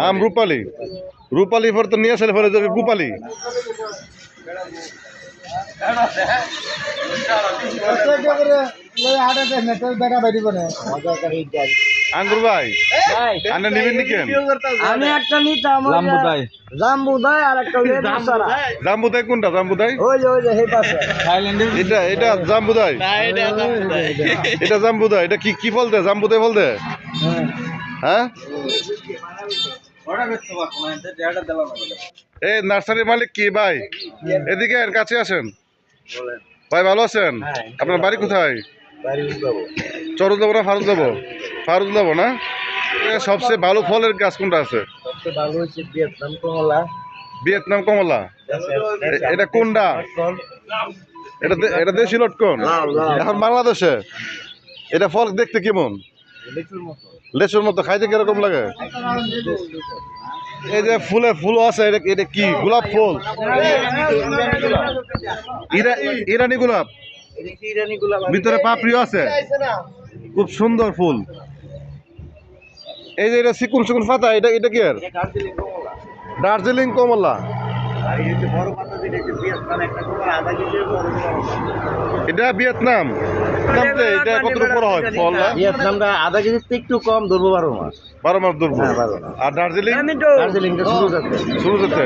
আম রূপালি। রূপালি। পর তো নিয়ে আসলে ফলে যাবে গোপালি। আঙ্গুর ভাই আন্না নিবেন নি আমি একটা নিতাম জাম্বুদাই জাম্বুদাই আর একটা ওই মশলা জাম্বুদাই কোনটা জাম্বুদাই? ওই যে ওই যে হে পাশে। থাইল্যান্ডের এটা এটা জাম্বুদাই। এটা জাম্বুদাই। এটা কি কি ফল দেয় জাম্বুদাই ফল দেয় হ্যাঁ। এই নার্সারির মালিক কি ভাই? এদিকে কাছে আসেন। ভাই ভালো আছেন? আপনার বাড়ি কোথায়? চরুদ দেবো না? ফারুদ দেবো ফারুদ দেবো না সবচেয়ে ভালো ফলের গাছ কোনটা আছে? ভিয়েতনাম কমলা। এটা কোনটা? এটা এটা দেশি লটকন? এখন বাংলাদেশে। এটা ফল দেখতে কেমন? লিচুর মতো। খাইতে কীরকম লাগে? এই যে ফুলে ফুল আছে, এটা এটা কি? গোলাপ ফুল? ইরা- ইরানি গোলাপ? ইরানি গোলাপ ভিতরে পাপড়িও আছে। খুব সুন্দর ফুল। এই যে এটা সিকুন সিকুন পাতা, এটা এটা কি আর? দার্জিলিং কমলা। এটা ভিয়েতনাম। এটা কত হয়? ফল ভিয়েতনামটা আধা কেজির একটু কম ধরবো বারো মাস। বারো মাস ধরবো হ্যাঁ। আর দার্জিলিং? দার্জিলিংটা শুরু যাচ্ছে শুরু যেতে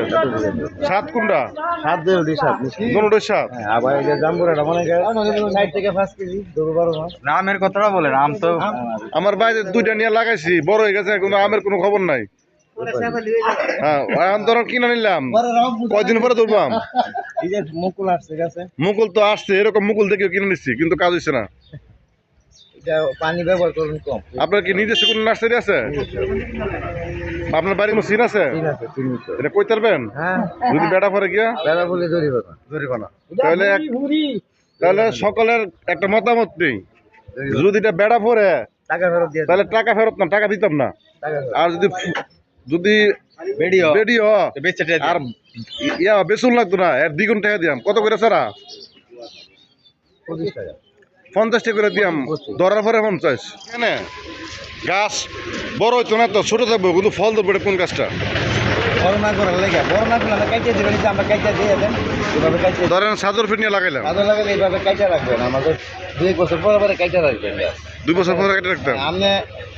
সাত কোনটা? সাত সাত সাত হ্যাঁ, আবার এই যে জাম্বুরাটা মনে করেন থেকে পাঁচ কেজি ধরবো বারো মাস। নামের কথাটা বলেন আম তো আমার বাইরে দুইটা নিয়ে লাগাইছি বড় হয়ে গেছে কোনো আমের কোনো খবর নাই। হ্যাঁ ধরো কিনে নিলাম। কয়দিন পরে ধরবো আম এই যে মুকুল আসছে গাছে মুকুল তো আসছে এরকম মুকুল দেখে কিনে নিচ্ছি কিন্তু কাজ হচ্ছে না। পানি ব্যবহার করুন কম। আপনার কি নিজস্ব কোনো নার্সারি আছে? আপনার বাড়ির কোনো সিন আছে? ঠিক আছে চিহ্নিত এটা কই তারবেন? হ্যাঁ। যদি বেড়া পরে গিয়া? জরিমানা। তাহলে তাহলে সকলের একটা মতামত নেই। যদি এটা বেড়া পরে টাকা ফেরত দিয়ে তাহলে টাকা ফেরত না টাকা দিতাম না। আর যদি যদি বেডিও। বেচে আর ইয়া বেসুন লাগতো না এর দ্বিগুণ টাকা দিয়াম। কত করে সারা? পঞ্চাশ টাকা করে দিয়াম। ধরার পরে পঞ্চাশ। কেন গাছ বড় হইতো না তো ছোট থাকব কিন্তু ফল ধরবো কোন গাছটা? বড় বড় ধরেন সাদর ফিট নিয়ে লাগাইলাম। আদা লাগালে এইভাবে কাইটে রাখবেন আমাদের দুই বছর পরে পরে কাইটে রাখবেন দুই বছর পরে কেটে রাখতাম আপনি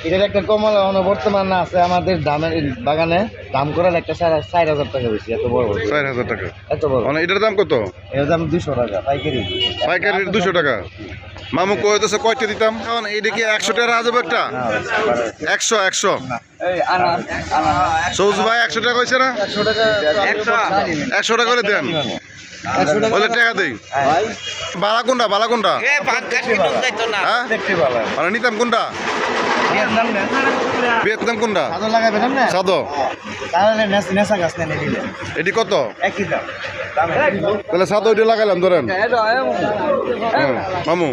এটার একটা কমলা বর্তমান আছে আমাদের দামের বাগানে। দাম করার একটা চার চার হাজার টাকা বেশি এত বড়। বড় চার হাজার টাকা। এত বড়। মানে এটার দাম কত? এর দাম দুশো টাকা পাইকারি। পাইকারি দুশো টাকা। মামু কইতেছে কয়টা দিতাম? এখন এইদিকে একশো টাকা রাজব একটা? একশো একশো। সৌজ ভাই একশো টাকা কইছে না? একশো টাকা। একশো। টাকা করে দেন। একশো টাকা। বলে টাকা দেই। ভাই বালা কোনটা বালা। কোনটা হ্যাঁ? দেখতে ভালো মানে নিতাম কোনটা ভিয়েতনাম কোনটা না। সাদো এটি কত? তাহলে সাদো ওইটা লাগাইলাম ধরেন। হ্যাঁ মামু।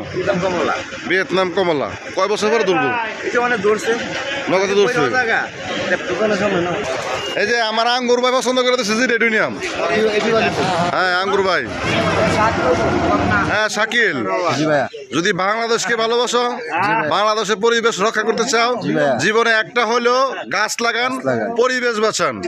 ভিয়েতনাম কমলা। কয় বছর পরে তুলবো এটা মানে নগদে ধরছে এই যে আমার আঙ্গুর ভাই পছন্দ করে দিচ্ছে যে রেডুনিয়াম। হ্যাঁ আঙ্গুর ভাই। হ্যাঁ শাকিল। যদি বাংলাদেশকে ভালোবাসো বাংলাদেশের পরিবেশ রক্ষা করতে চাও জীবনে একটা হলো গাছ লাগান। পরিবেশ বাঁচান।